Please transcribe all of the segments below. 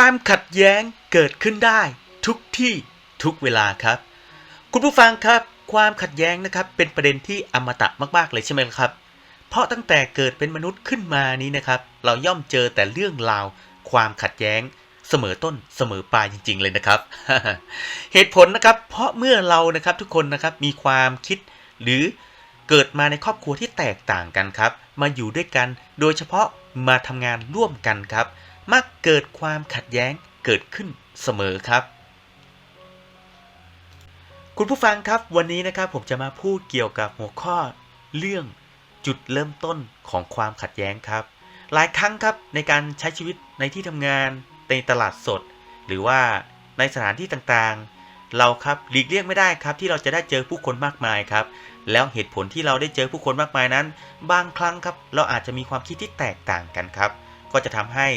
ความขัดแย้งเกิดขึ้นได้ ทุกที่ทุกเวลาครับ คุณผู้ฟังครับ ความขัดแย้งนะครับ เป็นประเด็นที่อมตะมากๆเลยใช่ไหมครับ เพราะตั้งแต่เกิดเป็นมนุษย์ขึ้นมานี้นะครับ เราย่อมเจอแต่เรื่องราว ความขัดแย้งเสมอต้นเสมอปลายจริง ๆ เลยนะครับ เหตุผลนะครับ เพราะเมื่อเรานะครับทุกคนนะครับมีความคิดหรือเกิดมาในครอบครัวที่แตกต่างกันครับ มาอยู่ด้วยกัน โดยเฉพาะมาทำงานร่วมกันครับ มักเกิดความขัดแย้งเกิดขึ้นเสมอครับ คุณผู้ฟังครับวันนี้นะครับผมจะมาพูดเกี่ยวกับหัวข้อเรื่องจุดเริ่มต้นของความขัดแย้งครับ หลายครั้งครับในการใช้ชีวิตในที่ทำงานในตลาดสด หรือว่าในสถานที่ต่างๆ เราครับหลีกเลี่ยงไม่ได้ครับ ที่เราจะได้เจอผู้คนมากมายครับ แล้วเหตุผลที่เราได้เจอผู้คนมากมายนั้น บางครั้งครับ เราอาจจะมีความคิดที่แตกต่างกันครับ ก็จะทำให้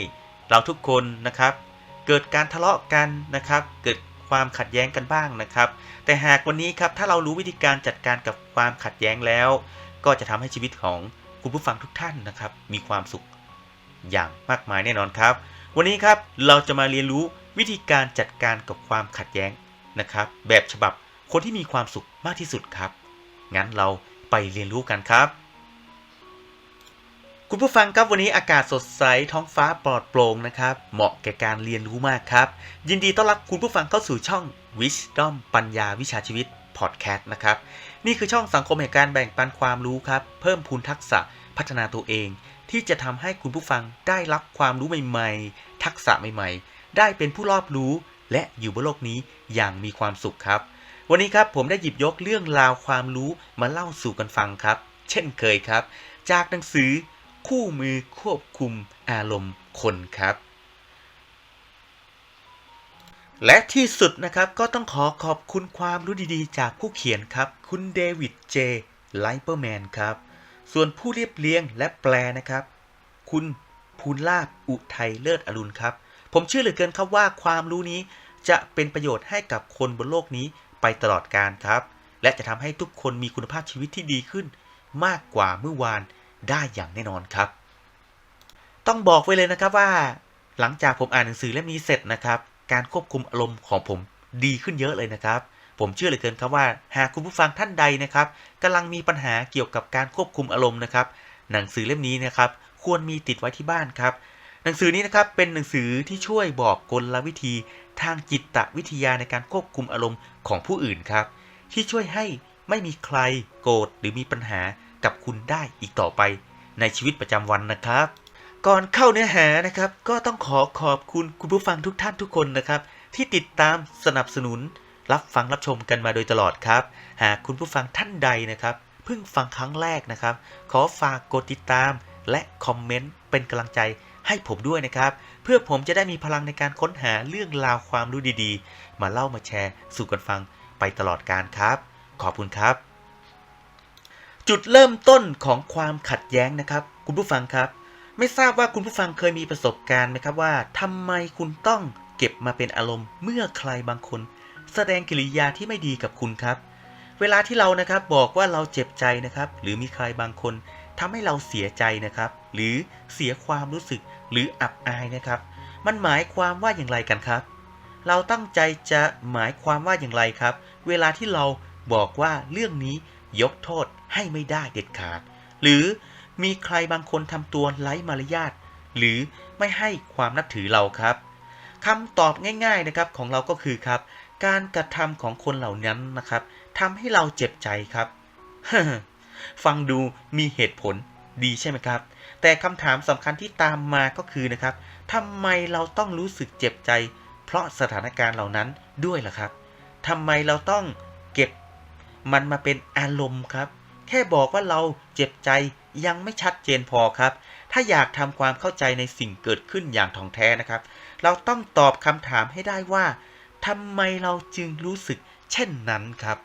เราทุกคนนะครับ เกิดการทะเลาะกันนะครับ เกิดความขัดแย้งกันบ้างนะครับ แต่หากวันนี้ครับถ้าเรารู้วิธีการจัดการกับความขัดแย้งแล้ว ก็จะทำให้ชีวิตของคุณผู้ฟังทุกท่านนะครับ มีความสุขอย่างมากมายแน่นอนครับ วันนี้ครับเราจะมาเรียนรู้วิธีการจัดการกับความขัดแย้งนะครับ แบบฉบับคนที่มีความสุขมากที่สุดครับ งั้นเราไปเรียนรู้กันครับ คุณผู้ฟังครับวันนี้อากาศสดใสท้องฟ้าปลอดโปร่งนะครับ เหมาะแก่การเรียนรู้มากครับ ยินดีต้อนรับคุณผู้ฟังเข้าสู่ช่อง Wisdom ปัญญาวิชาชีวิต Podcast นะครับ นี่คือช่องสังคมแห่งการแบ่งปันความรู้ครับ เพิ่มพูนทักษะพัฒนาตัวเอง ที่จะทำให้คุณผู้ฟังได้รับความรู้ใหม่ ๆ ทักษะใหม่ ๆ ได้เป็นผู้รอบรู้ และอยู่บนโลกนี้อย่างมีความสุขครับ วันนี้ครับผมได้หยิบยกเรื่องราวความรู้มาเล่าสู่กันฟังครับ เช่นเคยครับ จากหนังสือ คู่มือควบคุมอารมณ์คนครับ และที่สุดนะครับก็ต้องขอขอบคุณความรู้ดีๆ จากผู้เขียนครับ คุณเดวิดเจไลเปอร์แมนครับ ส่วนผู้เรียบเรียงและแปลนะครับ คุณภูลาภอุทัยเลิศอรุณครับ ผมเชื่อเหลือเกินครับว่าความรู้นี้จะเป็นประโยชน์ให้กับคนบนโลกนี้ไปตลอดกาลครับ และจะทำให้ทุกคนมีคุณภาพชีวิตที่ดีขึ้น มากกว่าเมื่อวาน ได้อย่างแน่นอนครับ ต้องบอกไว้เลยนะครับว่า หลังจากผมอ่านหนังสือเล่มนี้เสร็จนะครับ การควบคุมอารมณ์ของผมดีขึ้นเยอะเลยนะครับ ผมเชื่อเหลือเกินครับว่า หากคุณผู้ฟังท่านใดนะครับกำลังมีปัญหาเกี่ยวกับการควบคุมอารมณ์นะครับ หนังสือเล่มนี้นะครับ ควรมีติดไว้ที่บ้านครับ หนังสือนี้นะครับเป็นหนังสือที่ช่วยบอกกลวิธี ทางจิตวิทยาในการควบคุมอารมณ์ของผู้อื่นครับ ที่ช่วยให้ไม่มีใครโกรธหรือมีปัญหา กับคุณได้อีกต่อไปในชีวิตประจำวันนะครับ ก่อนเข้าเนื้อหานะครับ ก็ต้องขอขอบคุณคุณผู้ฟังทุกท่านทุกคนนะครับ ที่ติดตามสนับสนุน รับฟังรับชมกันมาโดยตลอดครับ หากคุณผู้ฟังท่านใดนะครับเพิ่งฟังครั้งแรกนะครับ ขอฝากกดติดตาม และคอมเมนต์เป็นกำลังใจให้ผมด้วยนะครับ เพื่อผมจะได้มีพลังในการค้นหาเรื่องราวความรู้ดีๆ มาเล่ามาแชร์สู่กันฟังไปตลอดการครับ ขอบคุณครับ จุดเริ่มต้นของความขัดแย้งนะครับ คุณผู้ฟังครับ ไม่ทราบว่าคุณผู้ฟังเคยมีประสบการณ์ไหมครับว่าทำไมคุณต้องเก็บมาเป็นอารมณ์ เมื่อใครบางคน แสดงกิริยาที่ไม่ดีกับคุณครับ เวลาที่เรานะครับบอกว่าเราเจ็บใจนะครับ หรือมีใครบางคนทำให้เราเสียใจนะครับ หรือเสียความรู้สึกหรืออับอายนะครับ มันหมายความว่าอย่างไรกันครับ เราตั้งใจจะหมายความว่าอย่างไรครับ เวลาที่เราบอกว่าเรื่องนี้ ยกโทษให้ไม่ได้เด็ดขาด หรือมีใครบางคนทำตัวไร้มารยาทหรือไม่ให้ความนับถือเราครับคำตอบง่ายๆนะครับของเราก็คือครับ การกระทำของคนเหล่านั้นนะครับทำให้เราเจ็บใจครับฟังดูมีเหตุผลดีใช่ไหมครับ แต่คำถามสำคัญที่ตามมาก็คือนะครับทำไมเราต้องรู้สึกเจ็บใจ เพราะสถานการณ์เหล่านั้นด้วยล่ะครับทำไมเราต้องเก็บ มันมาเป็นอารมณ์ครับ แค่บอกว่าเราเจ็บใจยังไม่ชัดเจนพอครับ ถ้าอยากทำความเข้าใจในสิ่งเกิดขึ้นอย่างถ่องแท้นะครับ เราต้องตอบคำถามให้ได้ว่าทำไมเราจึงรู้สึกเช่นนั้นครับ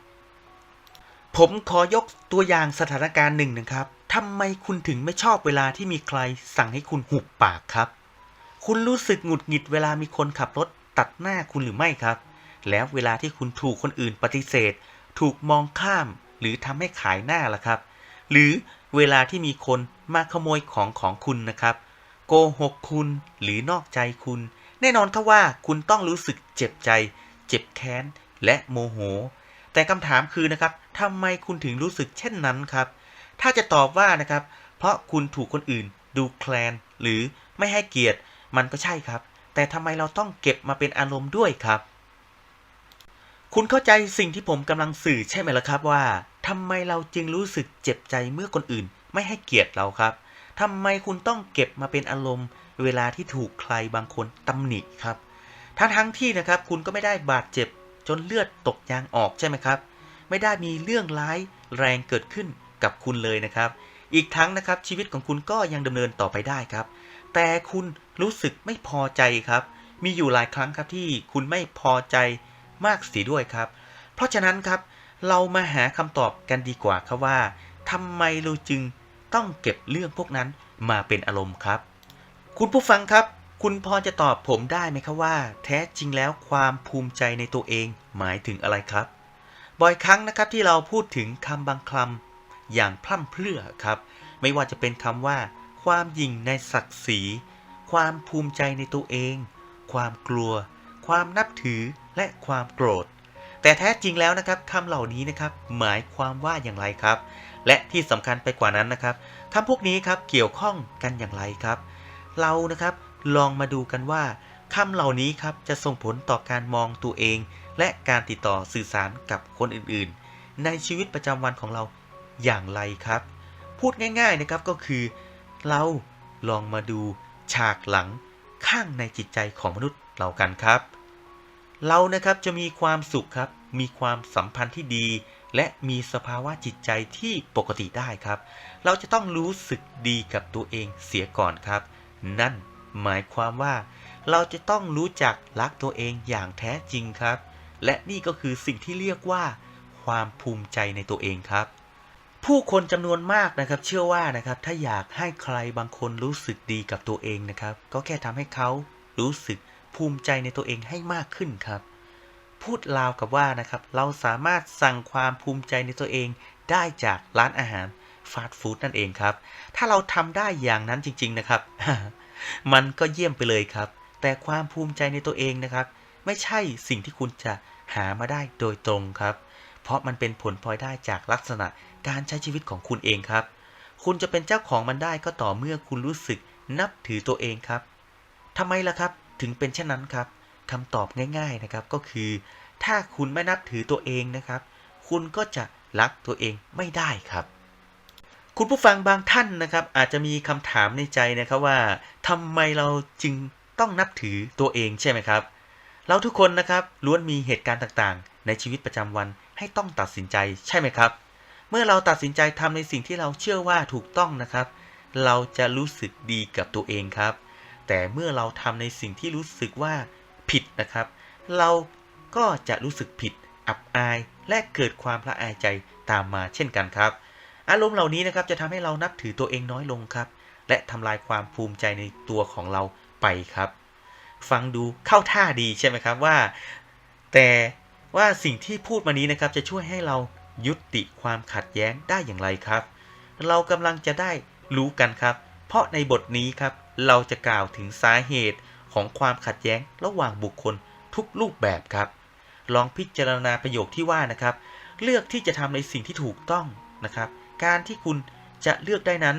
ผมขอยกตัวอย่างสถานการณ์หนึ่งนะครับทำไมคุณถึงไม่ชอบเวลาที่มีใครสั่งให้คุณหุบปากครับ คุณรู้สึกหงุดหงิดเวลามีคนขับรถตัดหน้าคุณหรือไม่ครับ แล้วเวลาที่คุณถูกคนอื่นปฏิเสธ ถูกมองข้ามหรือทำให้ขายหน้าล่ะครับ หรือเวลาที่มีคนมาขโมยของของคุณนะครับ โกหกคุณหรือนอกใจคุณ แน่นอนครับว่าคุณต้องรู้สึกเจ็บใจ เจ็บแค้น และโมโห แต่คำถามคือนะครับทำไมคุณถึงรู้สึกเช่นนั้นครับ ถ้าจะตอบว่านะครับ เพราะคุณถูกคนอื่น ดูแคลน หรือไม่ให้เกียรติ มันก็ใช่ครับ แต่ทำไมเราต้องเก็บมาเป็นอารมณ์ด้วยครับ คุณเข้าใจสิ่งที่ผมกำลังสื่อใช่ไหมล่ะครับว่าทำไมเราจึงรู้สึกเจ็บใจเมื่อคนอื่น ไม่ให้เกียรติเราครับทำไมคุณต้องเก็บมาเป็นอารมณ์ เวลาที่ถูกใครบางคนตำหนิครับทั้งทั้งที่นะครับ คุณก็ไม่ได้บาดเจ็บจนเลือดตกยางออกใช่ไหมครับ ไม่ได้มีเรื่องร้ายแรงเกิดขึ้นกับคุณเลยนะครับ อีกทั้งนะครับชีวิตของคุณก็ยังดำเนินต่อไปได้ครับ แต่คุณรู้สึกไม่พอใจครับ มีอยู่หลายครั้งครับที่คุณไม่พอใจ มากเสียด้วยครับ เพราะฉะนั้นครับเรามาหาคำตอบกันดีกว่าครับว่าทำไมเราจึงต้องเก็บเรื่องพวกนั้นมาเป็นอารมณ์ครับ คุณผู้ฟังครับ คุณพอจะตอบผมได้ไหมครับว่า แท้จริงแล้วความภูมิใจในตัวเองหมายถึงอะไรครับ บ่อยครั้งนะครับที่เราพูดถึงคำบางคำอย่างพร่ำเพรื่อครับ ไม่ว่าจะเป็นคำว่า ความยิ่งในศักดิ์ศรี ความภูมิใจในตัวเอง ความกลัว ความนับถือและความโกรธ แต่แท้จริงแล้วนะครับคำเหล่านี้นะครับหมายความว่าอย่างไรครับ และที่สำคัญไปกว่านั้นนะครับคำพวกนี้ครับเกี่ยวข้องกันอย่างไรครับ เรานะครับลองมาดูกันว่าคำเหล่านี้ครับจะส่งผลต่อการมองตัวเอง และการติดต่อสื่อสารกับคนอื่นๆ ในชีวิตประจำวันของเราอย่างไรครับ พูดง่ายๆนะครับก็คือ เราลองมาดูฉากหลังข้างในจิตใจของมนุษย์ เรากันครับ เรานะครับจะมีความสุขครับ มีความสัมพันธ์ที่ดี และมีสภาวะจิตใจที่ปกติได้ครับ เราจะต้องรู้สึกดีกับตัวเองเสียก่อนครับ นั่นหมายความว่า เราจะต้องรู้จักรักตัวเองอย่างแท้จริงครับ และนี่ก็คือสิ่งที่เรียกว่า ความภูมิใจในตัวเองครับผู้คนจำนวนมากนะครับ เชื่อว่านะครับ ถ้าอยากให้ใครบางคนรู้สึกดีกับตัวเองนะครับ ก็แค่ทำให้เขารู้สึก ภูมิใจในตัวเองให้มากขึ้นครับ พูดราวกับว่านะครับ เราสามารถสั่งความภูมิใจในตัวเองได้จากร้านอาหารฟาสต์ฟู้ดนั่นเองครับ ถ้าเราทำได้อย่างนั้นจริง ๆนะครับ มันก็เยี่ยมไปเลยครับ แต่ความภูมิใจในตัวเองนะครับ ไม่ใช่สิ่งที่คุณจะหามาได้โดยตรงครับ เพราะมันเป็นผลพลอยได้จากลักษณะการใช้ชีวิตของคุณเองครับ คุณจะเป็นเจ้าของมันได้ก็ต่อเมื่อคุณรู้สึกนับถือตัวเองครับทำไมล่ะครับ ถึงเป็นเช่นนั้นครับคำตอบง่ายๆนะครับก็คือ ถ้าคุณไม่นับถือตัวเองนะครับ คุณก็จะรักตัวเองไม่ได้ครับ คุณผู้ฟังบางท่านนะครับ อาจจะมีคำถามในใจนะครับว่าทำไมเราจึงต้องนับถือตัวเองใช่ไหมครับ เราทุกคนนะครับล้วนมีเหตุการณ์ต่างๆ ในชีวิตประจำวันให้ต้องตัดสินใจใช่ไหมครับ เมื่อเราตัดสินใจทำในสิ่งที่เราเชื่อว่าถูกต้องนะครับ เราจะรู้สึกดีกับตัวเองครับ แต่เมื่อเราทำในสิ่งที่รู้สึกว่าผิดนะครับ เราก็จะรู้สึกผิด อับอาย และเกิดความละอายใจตามมาเช่นกันครับ อารมณ์เหล่านี้นะครับจะทำให้เรานับถือตัวเองน้อยลงครับ และทำลายความภูมิใจในตัวของเราไปครับ ฟังดูเข้าท่าดีใช่ไหมครับว่า แต่ว่าสิ่งที่พูดมานี้นะครับจะช่วยให้เรายุติความขัดแย้งได้อย่างไรครับ เรากำลังจะได้รู้กันครับ เพราะในบทนี้ครับ เราจะกล่าวถึงสาเหตุของความขัดแย้งระหว่างบุคคลทุกรูปแบบครับ ลองพิจารณาประโยคที่ว่านะครับ เลือกที่จะทำในสิ่งที่ถูกต้องนะครับ การที่คุณจะเลือกได้นั้น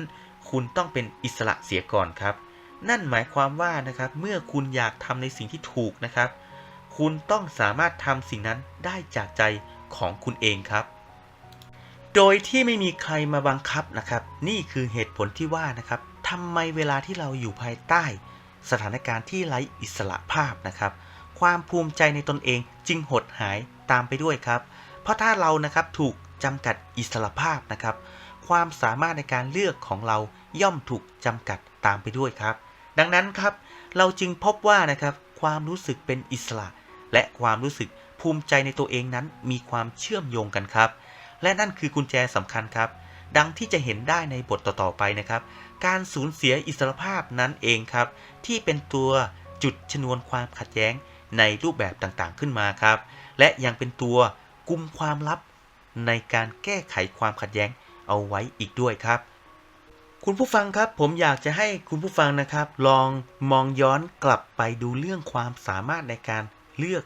คุณต้องเป็นอิสระเสียก่อนครับ นั่นหมายความว่านะครับ เมื่อคุณอยากทำในสิ่งที่ถูกนะครับ คุณต้องสามารถทำสิ่งนั้นได้จากใจของคุณเองครับ โดยที่ไม่มีใครมาบังคับนะครับ นี่คือเหตุผลที่ว่านะครับ ทำไมเวลาที่เราอยู่ภายใต้ สถานการณ์ที่ไร้อิสระภาพนะครับ ความภูมิใจในตนเองจึงหดหายตามไปด้วยครับ เพราะถ้าเรานะครับถูกจำกัดอิสระภาพนะครับ ความสามารถในการเลือกของเราย่อมถูกจำกัดตามไปด้วยครับ ดังนั้นครับ เราจึงพบว่านะครับความรู้สึกเป็นอิสระ และความรู้สึกภูมิใจในตัวเองนั้นมีความเชื่อมโยงกันครับ และนั่นคือกุญแจสำคัญครับ ดังที่จะเห็นได้ในบทต่อๆไปนะครับ การสูญเสียอิสรภาพนั้นเองครับ ที่เป็นตัวจุดชนวนความขัดแย้งในรูปแบบต่างๆขึ้นมาครับ และยังเป็นตัวกุมความลับในการแก้ไขความขัดแย้งเอาไว้อีกด้วยครับ คุณผู้ฟังครับ ผมอยากจะให้คุณผู้ฟังนะครับ ลองมองย้อนกลับไปดูเรื่องความสามารถในการเลือก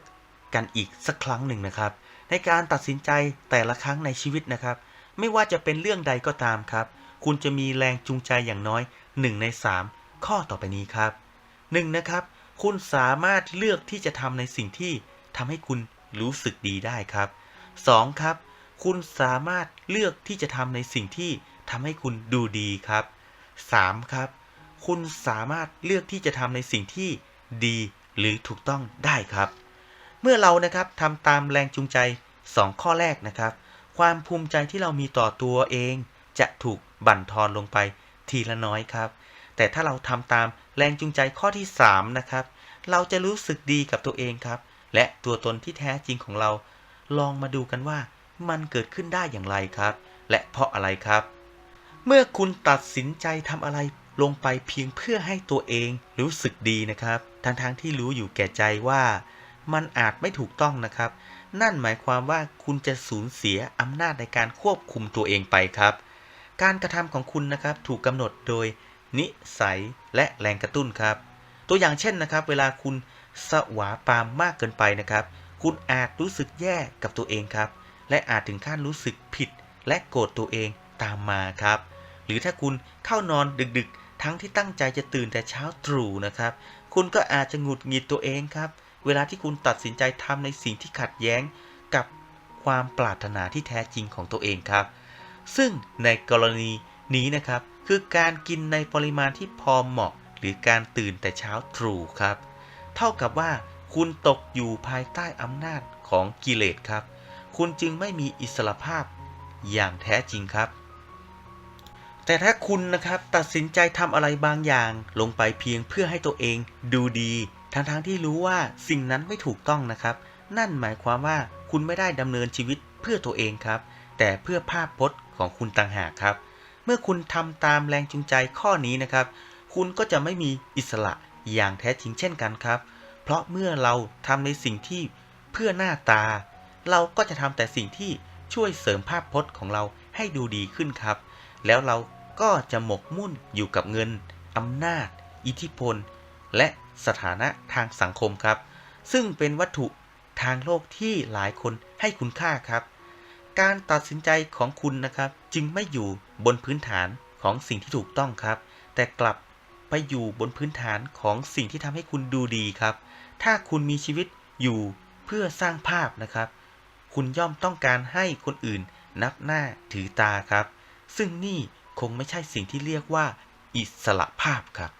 กันอีกสักครั้งหนึ่งนะครับ ในการตัดสินใจแต่ละครั้งในชีวิตนะครับ ไม่ว่าจะเป็นเรื่องใดก็ตามครับ คุณจะมีแรงจูงใจอย่างน้อย 1 ใน 3 ข้อต่อไปนี้ครับ 1. นะครับ คุณสามารถเลือกที่จะทำในสิ่งที่ทำให้คุณรู้สึกดีได้ครับ 2. ครับ คุณสามารถเลือกที่จะทำในสิ่งที่ทำให้คุณดูดีครับ 3. ครับ คุณสามารถเลือกที่จะทำในสิ่งที่ดีหรือถูกต้องได้ครับ เมื่อเรานะครับทำตามแรงจูงใจ 2 ข้อแรกนะครับ ความภูมิใจที่เรามีต่อตัวเอง จะถูกบั่นทอนลงไปทีละน้อยครับ แต่ถ้าเราทำตามแรงจูงใจข้อที่ 3 นะครับ เราจะรู้สึกดีกับตัวเองครับ และตัวตนที่แท้จริงของเรา ลองมาดูกันว่ามันเกิดขึ้นได้อย่างไรครับ และเพราะอะไรครับ เมื่อคุณตัดสินใจทำอะไรลงไปเพียงเพื่อให้ตัวเองรู้สึกดีนะครับ ทั้งๆทที่รู้อยู่แก่ใจว่ามันอาจไม่ถูกต้องนะครับ นั่นหมายความว่าคุณจะสูญเสียอำนาจในการควบคุมตัวเองไปครับ การกระทำของคุณนะครับถูกกำหนดโดยนิสัยและแรงกระตุ้นครับ ตัวอย่างเช่นนะครับ เวลาคุณสวาปามมากเกินไปนะครับ คุณอาจรู้สึกแย่กับตัวเองครับ และอาจถึงขั้นรู้สึกผิด และโกรธตัวเองตามมาครับ หรือถ้าคุณเข้านอนดึกๆ ทั้งที่ตั้งใจจะตื่นแต่เช้าตรู่นะครับ คุณก็อาจจะหงุดหงิดตัวเองครับ เวลาที่คุณตัดสินใจทำในสิ่งที่ขัดแย้งกับความปรารถนาที่แท้จริงของตัวเองครับ ซึ่งในกรณีนี้นะครับ คือการกินในปริมาณที่พอเหมาะ หรือการตื่นแต่เช้าตรู่ครับ เท่ากับว่าคุณตกอยู่ภายใต้อำนาจของกิเลสครับ คุณจึงไม่มีอิสระภาพอย่างแท้จริงครับ แต่ถ้าคุณนะครับตัดสินใจทำอะไรบางอย่างลงไปเพียงเพื่อให้ตัวเองดูดี ทั้งๆทที่รู้ว่าสิ่งนั้นไม่ถูกต้องนะครับ นั่นหมายความว่าคุณไม่ได้ดำเนินชีวิตเพื่อตัวเองครับ แต่เพื่อภาพพจน์ ของคุณต่างหากครับ เมื่อคุณทำตามแรงจูงใจข้อนี้นะครับ คุณก็จะไม่มีอิสระอย่างแท้จริงเช่นกันครับ เพราะเมื่อเราทำในสิ่งที่เพื่อหน้าตา เราก็จะทำแต่สิ่งที่ช่วยเสริมภาพพจน์ของเราให้ดูดีขึ้นครับ แล้วเราก็จะหมกมุ่นอยู่กับเงินอำนาจ อิทธิพล และสถานะทางสังคมครับ ซึ่งเป็นวัตถุทางโลกที่หลายคนให้คุณค่าครับ การตัดสินใจของคุณนะครับ จึงไม่อยู่บนพื้นฐานของสิ่งที่ถูกต้องครับ แต่กลับไปอยู่บนพื้นฐานของสิ่งที่ทำให้คุณดูดีครับ ถ้าคุณมีชีวิตอยู่เพื่อสร้างภาพนะครับ คุณย่อมต้องการให้คนอื่นนับหน้าถือตาครับ ซึ่งนี่คงไม่ใช่สิ่งที่เรียกว่า อิสระภาพครับ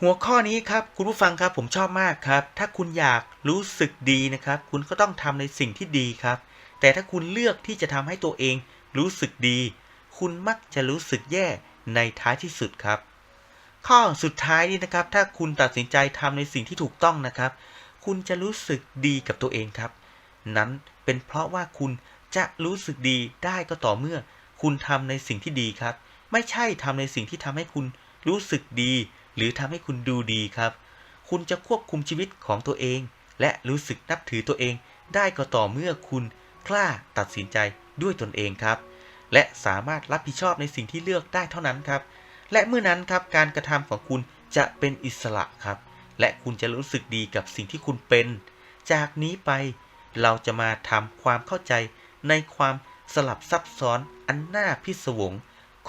หัวข้อนี้ครับคุณผู้ฟังครับผมชอบมากครับ ถ้าคุณอยากรู้สึกดีนะครับ คุณก็ต้องทำในสิ่งที่ดีครับ แต่ถ้าคุณเลือกที่จะทำให้ตัวเองรู้สึกดี คุณมักจะรู้สึกแย่ในท้ายที่สุดครับ ข้อสุดท้ายนี่นะครับ ถ้าคุณตัดสินใจทำในสิ่งที่ถูกต้องนะครับ คุณจะรู้สึกดีกับตัวเองครับ นั้นเป็นเพราะว่าคุณจะรู้สึกดีได้ก็ต่อเมื่อ คุณทำในสิ่งที่ดีครับ ไม่ใช่ทำในสิ่งที่ทำให้คุณรู้สึกดี หรือทำให้คุณดูดีครับ คุณจะควบคุมชีวิตของตัวเอง และรู้สึกนับถือตัวเองได้ก็ต่อเมื่อคุณ กล้าตัดสินใจด้วยตนเองครับ และสามารถรับผิดชอบในสิ่งที่เลือกได้เท่านั้นครับ และเมื่อนั้นครับการกระทำของคุณจะเป็นอิสระครับ และคุณจะรู้สึกดีกับสิ่งที่คุณเป็น จากนี้ไปเราจะมาทำความเข้าใจในความสลับซับซ้อนอันน่าพิศวง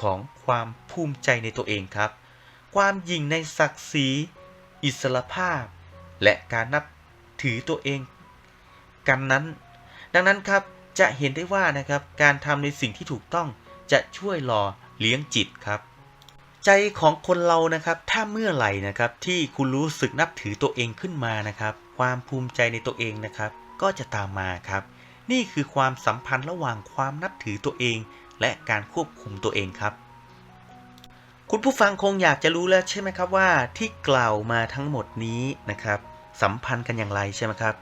ของความภูมิใจในตัวเองครับ ความยิ่งในศักดิ์ศรีอิสรภาพ และการนับถือตัวเอง กันนั้น ดังนั้นครับจะเห็นได้ว่านะครับการทำในสิ่งที่ถูกต้องจะช่วยหล่อเลี้ยงจิตครับ ใจของคนเรานะครับถ้าเมื่อไหร่นะครับที่คุณรู้สึกนับถือตัวเองขึ้นมานะครับ ความภูมิใจในตัวเองนะครับ ก็จะตามมาครับ นี่คือความสัมพันธ์ระหว่างความนับถือตัวเอง และการควบคุมตัวเองครับ คุณผู้ฟังคงอยากจะรู้แล้วใช่ไหมครับว่าที่กล่าวมาทั้งหมดนี้นะครับ สัมพันธ์กันอย่างไรใช่ไหมครับ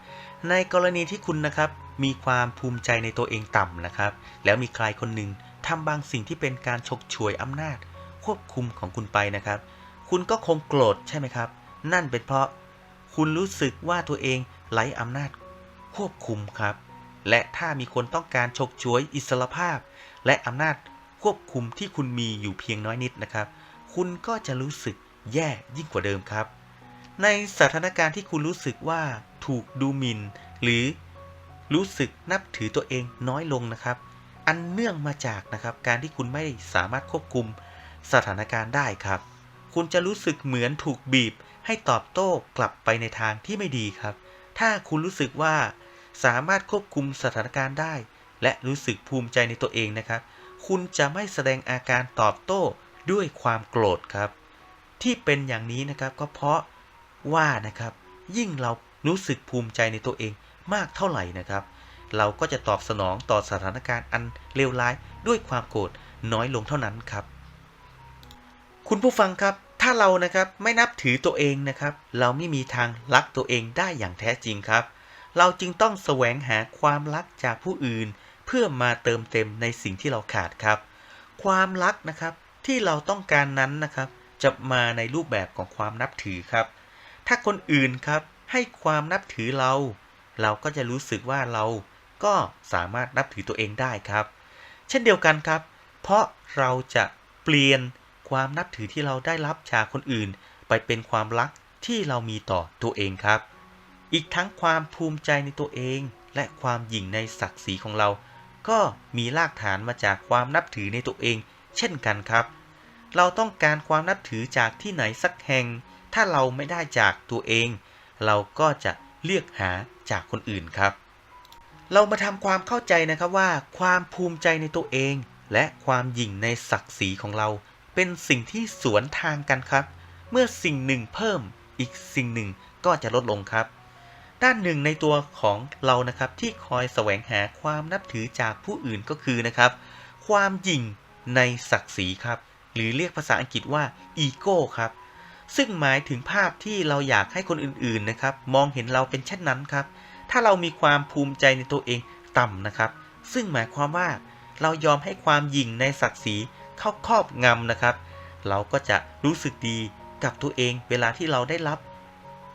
ในกรณีที่คุณนะครับ มีความภูมิใจในตัวเองต่ำนะครับ แล้วมีใครคนหนึ่งทำบางสิ่งที่เป็นการฉกฉวยอำนาจ ควบคุมของคุณไปนะครับ คุณก็คงโกรธใช่ไหมครับ นั่นเป็นเพราะ คุณรู้สึกว่าตัวเองไร้อำนาจ ควบคุมครับ และถ้ามีคนต้องการฉกฉวยอิสรภาพ และอำนาจควบคุมที่คุณมีอยู่เพียงน้อยนิดนะครับ คุณก็จะรู้สึกแย่ยิ่งกว่าเดิมครับ ในสถานการณ์ที่คุณรู้สึกว่าถูกดูหมิน่นหรือ รู้สึกนับถือตัวเองน้อยลงนะครับ อันเนื่องมาจากนะครับการที่คุณไม่สามารถควบคุมสถานการณ์ได้ครับ คุณจะรู้สึกเหมือนถูกบีบ ให้ตอบโต้กลับไปในทางที่ไม่ดีครับ ถ้าคุณรู้สึกว่าสามารถควบคุมสถานการณ์ได้ และรู้สึกภูมิใจในตัวเองนะครับ คุณจะไม่แสดงอาการตอบโต้ด้วยความโกรธครับ ที่เป็นอย่างนี้นะครับก็เพราะว่านะครับ ยิ่งเรารู้สึกภูมิใจในตัวเอง มากเท่าไหร่นะครับ เราก็จะตอบสนองต่อสถานการณ์อันเลวร้ายด้วยความโกรธน้อยลงเท่านั้นครับ คุณผู้ฟังครับ ถ้าเรานะครับไม่นับถือตัวเองนะครับ เราไม่มีทางรักตัวเองได้อย่างแท้จริงครับ เราจึงต้องแสวงหาความรักจากผู้อื่น เพื่อมาเติมเต็มในสิ่งที่เราขาดครับ ความรักนะครับที่เราต้องการนั้นนะครับ จะมาในรูปแบบของความนับถือครับ ถ้าคนอื่นครับให้ความนับถือเรา เราก็จะรู้สึกว่าเราก็สามารถนับถือตัวเองได้ครับ เช่นเดียวกันครับ เพราะเราจะเปลี่ยนความนับถือที่เราได้รับจากคนอื่น ไปเป็นความรักที่เรามีต่อตัวเองครับ อีกทั้งความภูมิใจในตัวเอง และความหยิ่งในศักดิ์ศรีของเรา ก็มีรากฐานมาจากความนับถือในตัวเอง เช่นกันครับ เราต้องการความนับถือจากที่ไหนสักแห่ง ถ้าเราไม่ได้จากตัวเอง เราก็จะเรียกหา จากคนอื่นครับ เรามาทำความเข้าใจนะครับว่า ความภูมิใจในตัวเอง และความหยิ่งในศักดิ์ศรีของเรา เป็นสิ่งที่สวนทางกันครับ เมื่อสิ่งหนึ่งเพิ่มอีกสิ่งหนึ่งก็จะลดลงครับ ด้านหนึ่งในตัวของเรานะครับที่คอยแสวงหาความนับถือจากผู้อื่นก็คือนะครับ ความหยิ่งในศักดิ์ศรีครับ หรือเรียกภาษาอังกฤษว่าอีโก้ครับ ซึ่งหมายถึงภาพที่เราอยากให้คนอื่นๆนะครับ มองเห็นเราเป็นเช่นนั้นครับ ถ้าเรามีความภูมิใจในตัวเองต่ำนะครับ ซึ่งหมายความว่าเรายอมให้ความหยิ่งในศักดิ์ศรีเข้าครอบงำนะครับ เราก็จะรู้สึกดีกับตัวเองเวลาที่เราได้รับ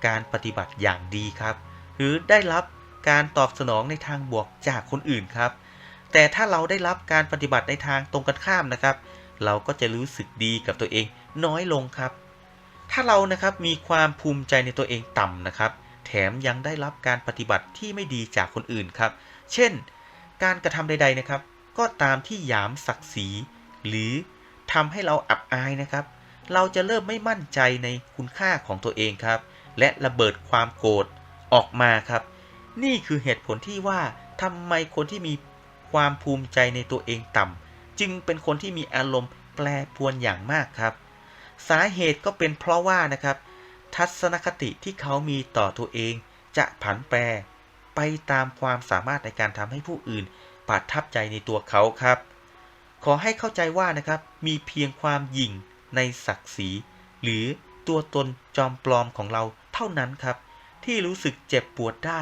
การปฏิบัติอย่างดีครับ หรือได้รับการตอบสนองในทางบวกจากคนอื่นครับ แต่ถ้าเราได้รับการปฏิบัติในทางตรงกันข้ามนะครับ เราก็จะรู้สึกดีกับตัวเองน้อยลงครับ ถ้าเรานะครับมีความภูมิใจในตัวเองต่ำนะครับ แถมยังได้รับการปฏิบัติที่ไม่ดีจากคนอื่นครับ เช่น การกระทำใด ๆนะครับ ก็ตามที่หยามศักดิ์ศรี หรือทำให้เราอับอายนะครับ เราจะเริ่มไม่มั่นใจในคุณค่าของตัวเองครับ และระเบิดความโกรธออกมาครับ นี่คือเหตุผลที่ว่าทำไมคนที่มีความภูมิใจในตัวเองต่ำจึงเป็นคนที่มีอารมณ์แปรปรวนอย่างมากครับ สาเหตุก็เป็นเพราะว่านะครับ ทัศนคติที่เขามีต่อตัวเองจะผันแปรไปตามความสามารถในการทำให้ผู้อื่นประทับใจในตัวเขาครับ ขอให้เข้าใจว่านะครับ มีเพียงความหยิ่งในศักดิ์ศรี หรือตัวตนจอมปลอมของเราเท่านั้นครับ ที่รู้สึกเจ็บปวดได้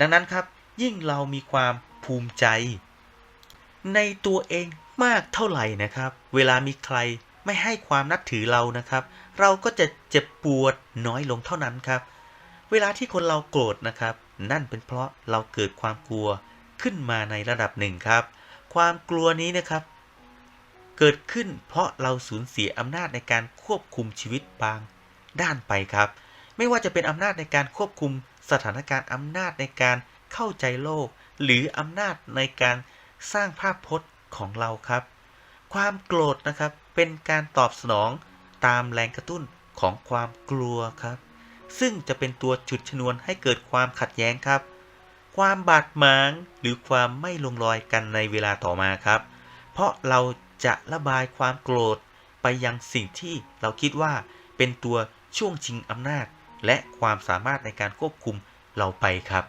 ดังนั้นครับ ยิ่งเรามีความภูมิใจ ในตัวเองมากเท่าไหร่นะครับ เวลามีใคร ไม่ให้ความนับถือเรานะครับ เราก็จะเจ็บปวดน้อยลงเท่านั้นครับ เวลาที่คนเราโกรธนะครับ นั่นเป็นเพราะเราเกิดความกลัวขึ้นมาในระดับหนึ่งครับ ความกลัวนี้นะครับ เกิดขึ้นเพราะเราสูญเสียอำนาจในการควบคุมชีวิตบางด้านไปครับ ไม่ว่าจะเป็นอำนาจในการควบคุมสถานการณ์อำนาจในการเข้าใจโลก หรืออำนาจในการสร้างภาพพจน์ของเราครับ ความโกรธนะครับ เป็นการตอบสนองตามแรงกระตุ้นของความกลัวครับ ซึ่งจะเป็นตัวจุดชนวนให้เกิดความขัดแย้งครับ ความบาดหมางหรือความไม่ลงรอยกันในเวลาต่อมาครับ เพราะเราจะระบายความโกรธไปยังสิ่งที่เราคิดว่าเป็นตัวช่วงชิงอำนาจ และความสามารถในการควบคุมเราไปครับ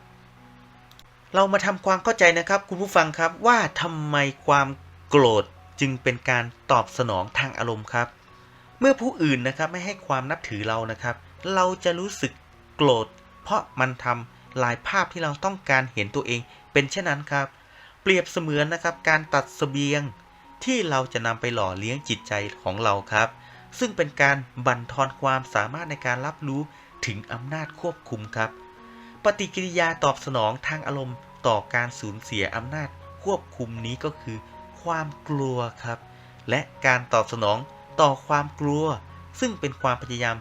เรามาทำความเข้าใจนะครับ คุณผู้ฟังครับว่าทำไมความโกรธ จึงเป็นการตอบสนองทางอารมณ์ครับ เมื่อผู้อื่นนะครับไม่ให้ความนับถือเรานะครับ เราจะรู้สึกโกรธ เพราะมันทำลายภาพที่เราต้องการเห็นตัวเองเป็นเช่นนั้นครับ เปรียบเสมือนนะครับการตัดเสบียงที่เราจะนำไปหล่อเลี้ยงจิตใจของเราครับ ซึ่งเป็นการบั่นทอนความสามารถในการรับรู้ถึงอำนาจควบคุมครับ ปฏิกิริยาตอบสนองทางอารมณ์ต่อการสูญเสียอำนาจควบคุมนี้ก็คือ ความกลัวครับ และการตอบสนองต่อความกลัว ซึ่งเป็นความพยายาม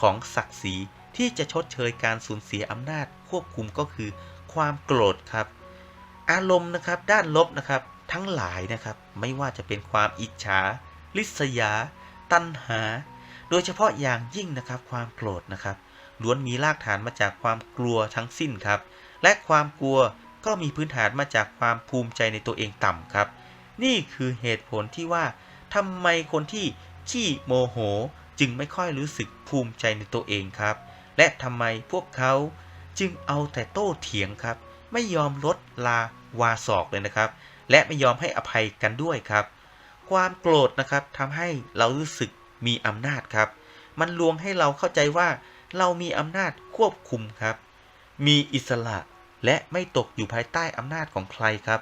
ของศักดิ์ศรีที่จะชดเชยการสูญเสียอำนาจควบคุมก็คือ ความโกรธครับ อารมณ์นะครับด้านลบนะครับทั้งหลายนะครับ ไม่ว่าจะเป็นความอิจฉาริษยา ตัณหา โดยเฉพาะอย่างยิ่งนะครับความโกรธนะครับล้วนมีรากฐานมาจากความกลัวทั้งสิ้นครับ และความกลัวก็มีพื้นฐานมาจากความภูมิใจในตัวเองต่ำครับ นี่คือเหตุผลที่ว่าทำไมคนที่ขี้โมโหจึงไม่ค่อยรู้สึกภูมิใจในตัวเองครับ และทำไมพวกเขาจึงเอาแต่โต้เถียงครับ ไม่ยอมลดลาวาศอกเลยนะครับ และไม่ยอมให้อภัยกันด้วยครับ ความโกรธนะครับทำให้เรารู้สึกมีอำนาจครับ มันลวงให้เราเข้าใจว่าเรามีอำนาจควบคุมครับ มีอิสระและไม่ตกอยู่ภายใต้อำนาจของใครครับ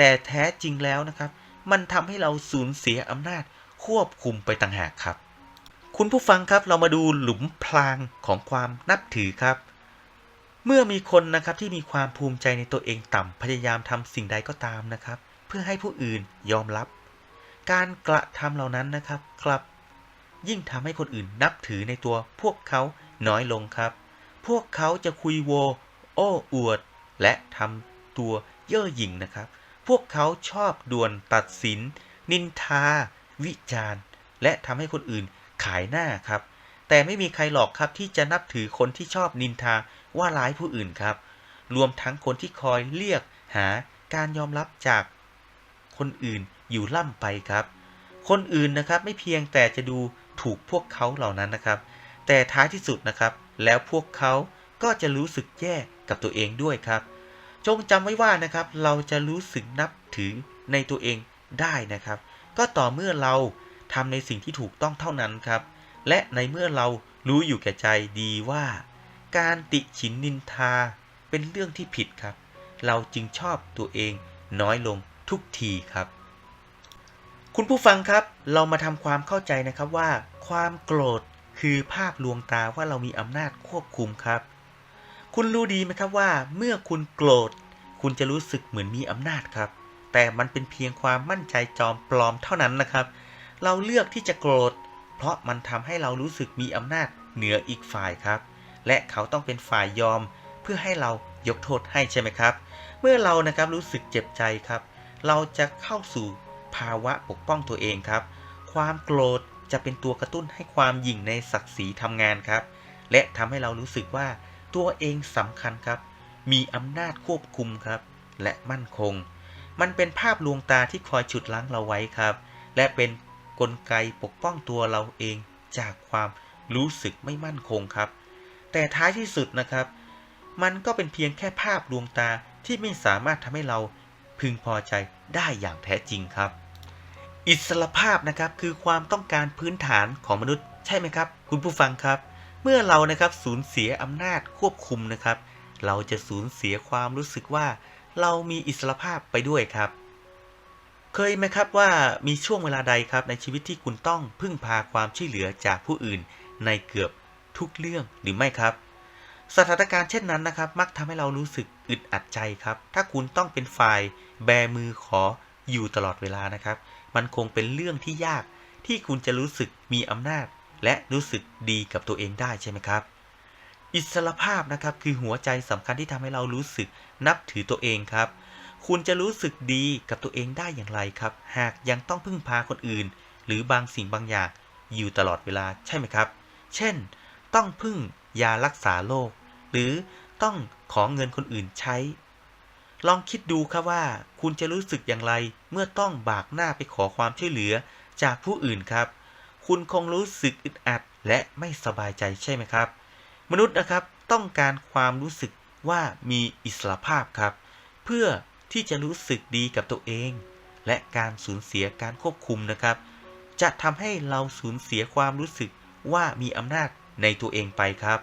แต่แท้จริงแล้วนะครับ มันทำให้เราสูญเสียอำนาจควบคุมไปต่างหากครับ คุณผู้ฟังครับเรามาดูหลุมพรางของความนับถือครับ เมื่อมีคนนะครับที่มีความภูมิใจในตัวเองต่ำพยายามทำสิ่งใดก็ตามนะครับ เพื่อให้ผู้อื่นยอมรับ การกระทำเหล่านั้นนะครับกลับ ยิ่งทำให้คนอื่นนับถือในตัวพวกเขาน้อยลงครับ พวกเขาจะคุยโว โอ้อวด และทำตัวเย่อหยิ่งนะครับ พวกเขาชอบด่วนตัดสิน นินทา วิจารณ์ และทำให้คนอื่นขายหน้าครับ แต่ไม่มีใครหรอกครับที่จะนับถือคนที่ชอบนินทาว่าร้ายผู้อื่นครับ รวมทั้งคนที่คอยเรียกหาการยอมรับจากคนอื่นอยู่ล่ำไปครับ คนอื่นนะครับไม่เพียงแต่จะดูถูกพวกเขาเหล่านั้นนะครับ แต่ท้ายที่สุดนะครับ แล้วพวกเขาก็จะรู้สึกแย่กับตัวเองด้วยครับ จงจำไว้ว่านะครับ เราจะรู้สึกนับถือในตัวเองได้นะครับ ก็ต่อเมื่อเราทำในสิ่งที่ถูกต้องเท่านั้นครับ และในเมื่อเรารู้อยู่แก่ใจดีว่า การติฉินนินทาเป็นเรื่องที่ผิดครับ เราจึงชอบตัวเองน้อยลงทุกทีครับ คุณผู้ฟังครับ เรามาทำความเข้าใจนะครับว่า ความโกรธคือภาพลวงตาว่าเรามีอำนาจควบคุมครับ คุณรู้ดีไหมครับว่าเมื่อคุณโกรธ คุณจะรู้สึกเหมือนมีอำนาจครับ แต่มันเป็นเพียงความมั่นใจจอมปลอมเท่านั้นนะครับ เราเลือกที่จะโกรธ เพราะมันทำให้เรารู้สึกมีอำนาจเหนืออีกฝ่ายครับ และเขาต้องเป็นฝ่ายยอม เพื่อให้เรายกโทษให้ใช่ไหมครับ เมื่อเรานะครับรู้สึกเจ็บใจครับ เราจะเข้าสู่ภาวะปกป้องตัวเองครับ ความโกรธจะเป็นตัวกระตุ้นให้ความหยิ่งในศักดิ์ศรีทำงานครับ และทำให้เรารู้สึกว่า ตัวเองสำคัญครับ มีอำนาจควบคุมครับ และมั่นคง มันเป็นภาพลวงตาที่คอยฉุดลั้งเราไว้ครับ และเป็นนกลไกปกป้องตัวเราเองจากความรู้สึกไม่มั่นคงครับ แต่ท้ายที่สุดนะครับ มันก็เป็นเพียงแค่ภาพลวงตาที่ไม่สามารถทำให้เราพึงพอใจได้อย่างแท้จริงครับ อิสรภาพนะครับคือความต้องการพื้นฐานของมนุษย์ใช่ไหมครับ คุณผู้ฟังครับ มื่อเรานะครับสูญเสียอำนาจควบคุมนะครับ เราจะสูญเสียความรู้สึกว่า เรามีอิสรภาพไปด้วยครับ เคยไหมครับว่ามีช่วงเวลาใดครับในชีวิตที่คุณต้องพึ่งพาความช่วยเหลือจากผู้อื่น ในเกือบทุกเรื่องหรือไม่ครับ สถานการณ์เช่นนั้นนะครับ มักทำให้เรารู้สึกอึดอัดใจครับ ถ้าคุณต้องเป็นฝ่ายแบมือขออยู่ตลอดเวลานะครับ มันคงเป็นเรื่องที่ยากที่คุณจะรู้สึกมีอำนาจ และรู้สึกดีกับตัวเองได้ใช่ไหมครับ อิสรภาพนะครับคือหัวใจสำคัญที่ทำให้เรารู้สึกนับถือตัวเองครับ คุณจะรู้สึกดีกับตัวเองได้อย่างไรครับ หากยังต้องพึ่งพาคนอื่น หรือบางสิ่งบางอย่างอยู่ตลอดเวลาใช่ไหมครับ เช่น ต้องพึ่งยารักษาโรคหรือต้องขอเงินคนอื่นใช้ ลองคิดดูครับว่า คุณจะรู้สึกอย่างไรเมื่อต้องบากหน้าไปขอความช่วยเหลือจากผู้อื่นครับ คุณคงรู้สึกอึดอัดและไม่สบายใจใช่ไหมครับ มนุษย์นะครับต้องการความรู้สึกว่ามีอิสระภาพครับ เพื่อที่จะรู้สึกดีกับตัวเอง และการสูญเสียการควบคุมนะครับ จะทำให้เราสูญเสียความรู้สึกว่ามีอำนาจในตัวเองไปครับ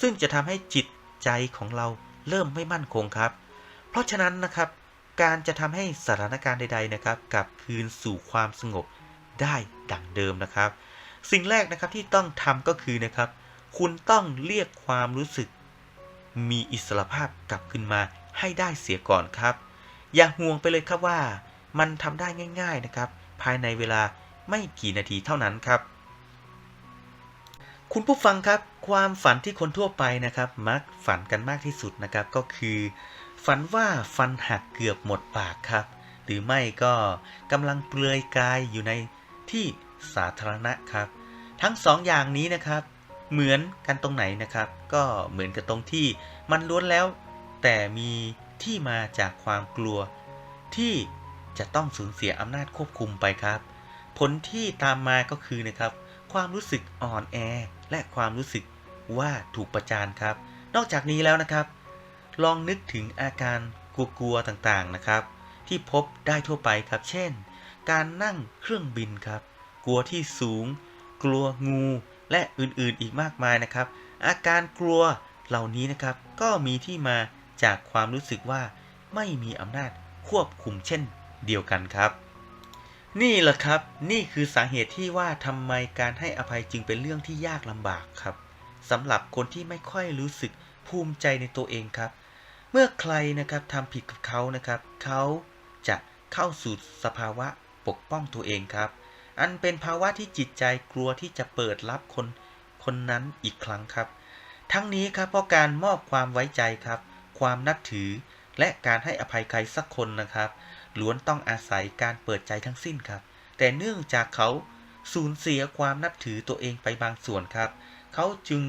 ซึ่งจะทำให้จิตใจของเราเริ่มไม่มั่นคงครับ เพราะฉะนั้นนะครับ การจะทำให้สถานการณ์ใด ๆนะครับกลับคืนสู่ความสงบได้ ดังเดิมนะครับ สิ่งแรกนะครับที่ต้องทำก็คือนะครับ คุณต้องเรียกความรู้สึก มีอิสระภาพกลับขึ้นมาให้ได้เสียก่อนครับ อย่าห่วงไปเลยครับว่า มันทำได้ง่าย ๆนะครับ ภายในเวลาไม่กี่นาทีเท่านั้นครับ คุณผู้ฟังครับ ความฝันที่คนทั่วไปนะครับ มักฝันกันมากที่สุดนะครับก็คือ ฝันว่าฟันหักเกือบหมดปากครับ หรือไม่ก็กำลังเปลือยกายอยู่ใน ที่สาธารณะครับ ทั้งสองอย่างนี้นะครับ เหมือนกันตรงไหนนะครับ ก็เหมือนกับตรงที่มันล้วนแล้ว แต่มีที่มาจากความกลัว ที่จะต้องสูญเสียอำนาจควบคุมไปครับ ผลที่ตามมาก็คือนะครับ ความรู้สึกอ่อนแอ และความรู้สึกว่าถูกประจานครับ นอกจากนี้แล้วนะครับ ลองนึกถึงอาการกลัวๆต่างๆนะครับ ที่พบได้ทั่วไปครับ เช่น การนั่งเครื่องบินครับ กลัวที่สูง กลัวงูและอื่นๆอีกมากมายนะครับ อาการกลัวเหล่านี้นะครับ ก็มีที่มาจากความรู้สึกว่าไม่มีอำนาจควบคุมเช่นเดียวกันครับ นี่แหละครับนี่คือสาเหตุที่ว่าทำไมการให้อภัยจึงเป็นเรื่องที่ยากลำบากครับสำหรับคนที่ไม่ค่อยรู้สึกภูมิใจในตัวเองครับ เมื่อใครนะครับทำผิดกับเขานะครับ เขาจะเข้าสู่สภาวะ ปกป้องตัวเองครับ อันเป็นภาวะที่จิตใจกลัวที่จะเปิดรับคนคนนั้นอีกครั้งครับ ทั้งนี้ครับเพราะการมอบความไว้ใจครับ ความนับถือ และการให้อภัยใครสักคนนะครับ ล้วนต้องอาศัยการเปิดใจทั้งสิ้นครับ แต่เนื่องจากเขาสูญเสียความนับถือตัวเองไปบางส่วนครับ เขาจึง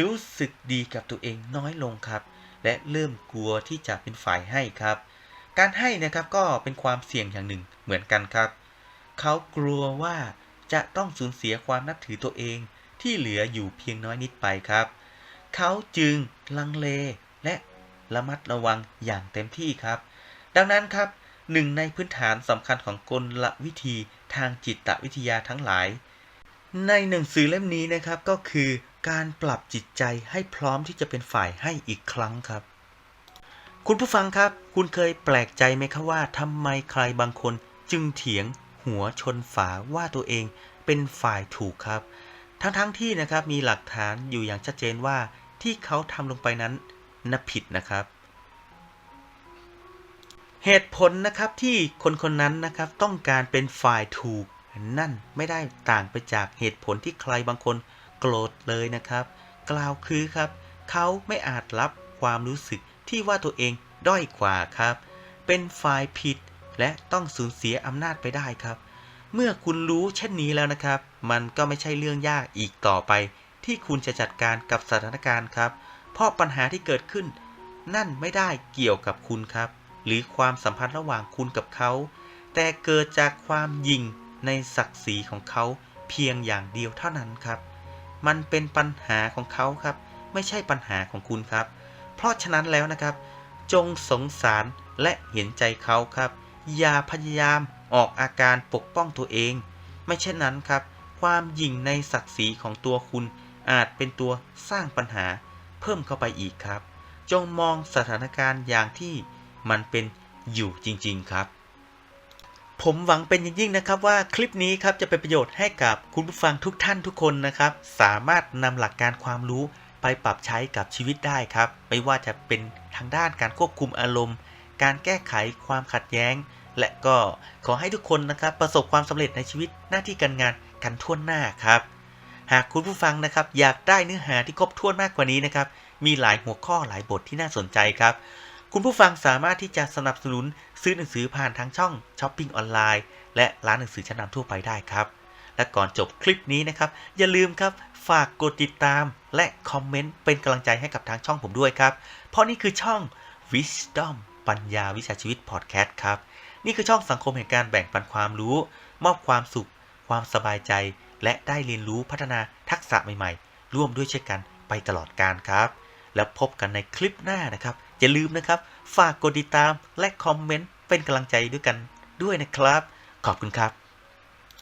รู้สึกดีกับตัวเองน้อยลงครับ และเริ่มกลัวที่จะเป็นฝ่ายให้ครับ การให้นะครับก็เป็นความเสี่ยงอย่างหนึ่งเหมือนกันครับ เขากลัวว่าจะต้องสูญเสียความนับถือตัวเองที่เหลืออยู่เพียงน้อยนิดไปครับ เขาจึงลังเลและระมัดระวังอย่างเต็มที่ครับ ดังนั้นครับหนึ่งในพื้นฐานสำคัญของกลวิธีทางจิตวิทยาทั้งหลาย ในหนังสือเล่มนี้นะครับก็คือการปรับจิตใจให้พร้อมที่จะเป็นฝ่ายให้อีกครั้งครับ คุณผู้ฟังครับ คุณเคยแปลกใจไหมครับว่าทำไมใครบางคนจึงเถียงหัวชนฝาว่าตัวเองเป็นฝ่ายถูกครับ ทั้งๆทที่นะครับมีหลักฐานอยู่อย่างชัดเจนว่าที่เขาทำลงไปนั้นนับผิดนะครับ เหตุผลนะครับที่คนคนนั้นนะครับต้องการเป็นฝ่ายถูกนั่นไม่ได้ต่างไปจากเหตุผลที่ใครบางคนโกรธเลยนะครับ กล่าวคือครับ เขาไม่อาจรับความรู้สึก ที่ว่าตัวเองด้อยกว่าครับ เป็นฝ่ายผิดและต้องสูญเสียอำนาจไปได้ครับ เมื่อคุณรู้เช่นนี้แล้วนะครับ มันก็ไม่ใช่เรื่องยากอีกต่อไป ที่คุณจะจัดการกับสถานการณ์ครับ เพราะปัญหาที่เกิดขึ้น นั่นไม่ได้เกี่ยวกับคุณครับ หรือความสัมพันธ์ระหว่างคุณกับเขา แต่เกิดจากความยิงในศักดิ์ศรีของเขาเพียงอย่างเดียวเท่านั้นครับ มันเป็นปัญหาของเขาครับ ไม่ใช่ปัญหาของคุณครับ เพราะฉะนั้นแล้วนะครับ จงสงสารและเห็นใจเขาครับ อย่าพยายามออกอาการปกป้องตัวเอง ไม่เช่นนั้นครับ ความยิ่งในศักดิ์ศรีของตัวคุณอาจเป็นตัวสร้างปัญหาเพิ่มเข้าไปอีกครับ จงมองสถานการณ์อย่างที่มันเป็นอยู่จริง ๆครับ ผมหวังเป็นอย่างยิ่งนะครับว่าคลิปนี้ครับจะเป็นประโยชน์ให้กับคุณผู้ฟังทุกท่านทุกคนนะครับ สามารถนำหลักการความรู้ ไปปรับใช้กับชีวิตได้ครับ ไม่ว่าจะเป็นทางด้านการควบคุมอารมณ์ การแก้ไขความขัดแย้ง และก็ขอให้ทุกคนนะครับ ประสบความสำเร็จในชีวิตหน้าที่การงานกันทั่วหน้าครับ หากคุณผู้ฟังนะครับอยากได้เนื้อหาที่ครบถ้วนมากกว่านี้นะครับ มีหลายหัวข้อหลายบทที่น่าสนใจครับ คุณผู้ฟังสามารถที่จะสนับสนุนซื้อหนังสือผ่านทางช่องช้อปปิ้งออนไลน์และร้านหนังสือชั้นนำทั่วไปได้ครับ และก่อนจบคลิปนี้นะครับ อย่าลืมครับฝากกดติดตามและคอมเมนต์เป็นกำลังใจให้กับทางช่องผมด้วยครับ เพราะนี่คือช่อง Wisdom ปัญญาวิชาชีวิตพอดแคสต์ครับ นี่คือช่องสังคมแห่งการแบ่งปันความรู้ มอบความสุข ความสบายใจ และได้เรียนรู้พัฒนาทักษะใหม่ๆ ร่วมด้วยเช่นกันไปตลอดการครับ แล้วพบกันในคลิปหน้านะครับ อย่าลืมนะครับ ฝากกดติดตามและคอมเมนต์เป็นกำลังใจด้วยกันด้วยนะครับ ขอบคุณครับ